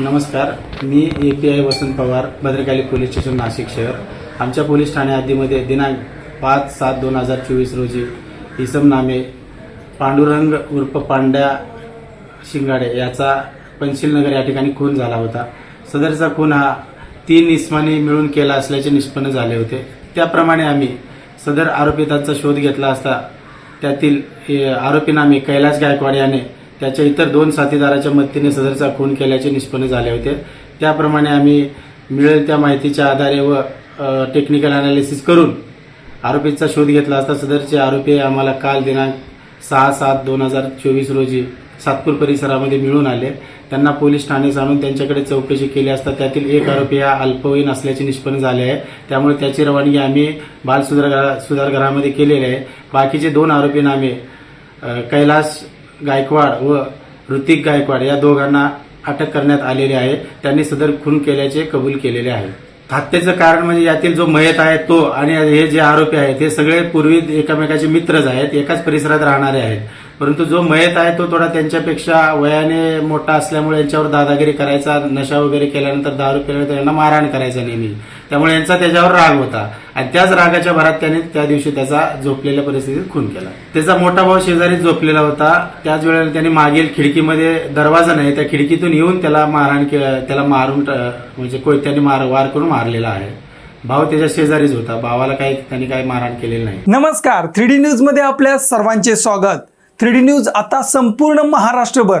नमस्कार. मी A P I Vasant Pawar Bhadrakali police station Nashik शहर. आमच्या पोलीस ठाणे हद्दीमध्ये दिनांक पाच सात दोन हजार चोवीस रोजी इसम नामे पांडुरंग उर्फ पांड्या शिंगाडे याचा पंचशीलनगर या ठिकाणी खून झाला होता. सदरचा खून हा तीन इस्मानी मिळून केला असल्याचे निष्पन्न झाले होते. त्याप्रमाणे आम्ही सदर आरोपितांचा शोध घेतला असता त्यातील ए, आरोपी नामे कैलास गायकवाड याने त्याच्या इतर दोन साथीदाराच्या मदतीने सदरचा खून केल्याचे निष्पन्न झाले होते. त्याप्रमाणे आम्ही मिळेल त्या माहितीच्या आधारे व टेक्निकल अनालिसिस करून आरोपीचा शोध घेतला असता सदरचे आरोपी आम्हाला काल दिनांक सहा सात दोन हजार चोवीस रोजी सातपूर परिसरामध्ये मिळून आले. त्यांना पोलीस ठाणेस आणून त्यांच्याकडे चौकशी केली असता त्यातील एक आरोपी हा अल्पवयीन असल्याचे निष्पन्न झाले आहे. त्यामुळे त्याची रवानगी आम्ही बाल सुधार सुधारगृहामध्ये केलेली आहे. बाकीचे दोन आरोपी नामे कैलास गायकवाड व ऋतिक गायकवाड या दोघांना अटक करण्यात आलेली आहे. त्यांनी सदर खून केल्याचे कबूल केलेले आहे. हत्येचं कारण म्हणजे यातील जो मयत आहे तो आणि हे जे आरोपी आहेत हे सगळे पूर्वी एकमेकाचे मित्रच आहेत एकाच परिसरात राहणारे आहेत. परंतु जो मयत आहे तो थोडा त्यांच्यापेक्षा वयाने मोठा असल्यामुळे यांच्यावर दादागिरी करायचा नशा वगैरे केल्यानंतर दारू केल्यानंतर यांना मारहाण करायचा नेहमी. त्यामुळे यांचा त्याच्यावर राग होता. आणि त्याच रागाच्या भरात त्याने त्या दिवशी त्याचा झोपलेल्या परिस्थितीत खून केला. त्याचा मोठा भाऊ शेजारी झोपलेला होता. त्याच वेळेला त्याने मागील खिडकीमध्ये दरवाजा नाही त्या खिडकीतून येऊन त्याला मारहाण त्याला मारून म्हणजे कोयत्याने मार वार करून मारलेला आहे. भाऊ त्याच्या शेजारीच होता. भावाला काही त्यांनी काही मारहाण केलेली नाही. नमस्कार. थ्री डी न्यूजमध्ये आपल्या सर्वांचे स्वागत. थ्री डी न्यूज आता संपूर्ण महाराष्ट्रभर.